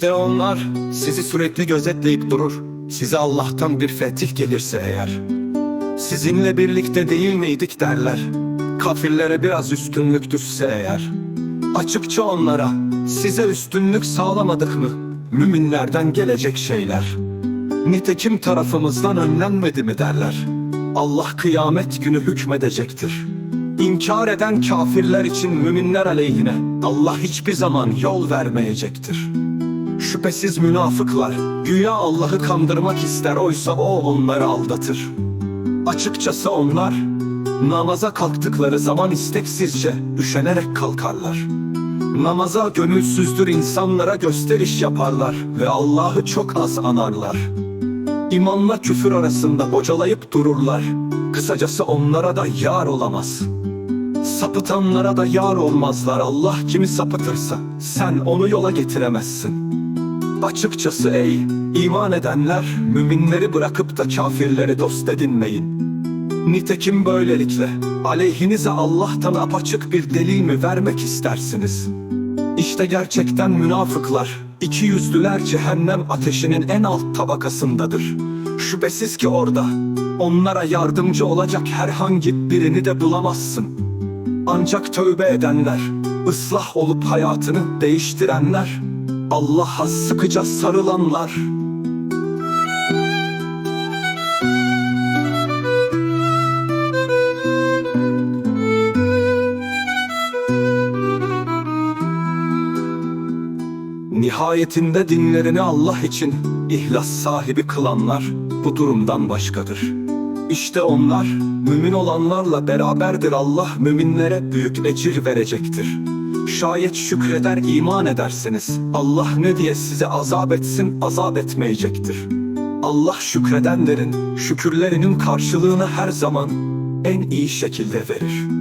İşte onlar sizi sürekli gözetleyip durur. Size Allah'tan bir fetih gelirse eğer. Sizinle birlikte değil miydik derler. Kafirlere biraz üstünlük düşse eğer. Açıkça onlara size üstünlük sağlamadık mı? Müminlerden gelecek şeyler. Nitekim tarafımızdan önlenmedi mi derler. Allah kıyamet günü hükmedecektir. İnkar eden kafirler için müminler aleyhine Allah hiçbir zaman yol vermeyecektir. Şüphesiz münafıklar güya Allah'ı kandırmak ister oysa o onları aldatır. Açıkçası onlar namaza kalktıkları zaman isteksizce üşenerek kalkarlar. Namaza gönülsüzdür insanlara gösteriş yaparlar ve Allah'ı çok az anarlar. İmanla küfür arasında bocalayıp dururlar. Kısacası onlara da yar olamaz. Sapıtanlara da yar olmazlar. Allah kimi sapıtırsa sen onu yola getiremezsin. Açıkçası ey iman edenler müminleri bırakıp da kafirleri dost edinmeyin. Nitekim böylelikle aleyhinize Allah'tan apaçık bir delil mi vermek istersiniz? İşte gerçekten münafıklar, iki yüzlüler cehennem ateşinin en alt tabakasındadır. Şüphesiz ki orada onlara yardımcı olacak herhangi birini de bulamazsın. Ancak tövbe edenler, ıslah olup hayatını değiştirenler, Allah'a sıkıca sarılanlar, Nihayetinde dinlerini Allah için ihlas sahibi kılanlar bu durumdan başkadır. İşte onlar mümin olanlarla beraberdir Allah müminlere büyük ecir verecektir. Şayet şükreder iman ederseniz Allah ne diye size azap etsin azap etmeyecektir. Allah şükredenlerin şükürlerinin karşılığını her zaman en iyi şekilde verir.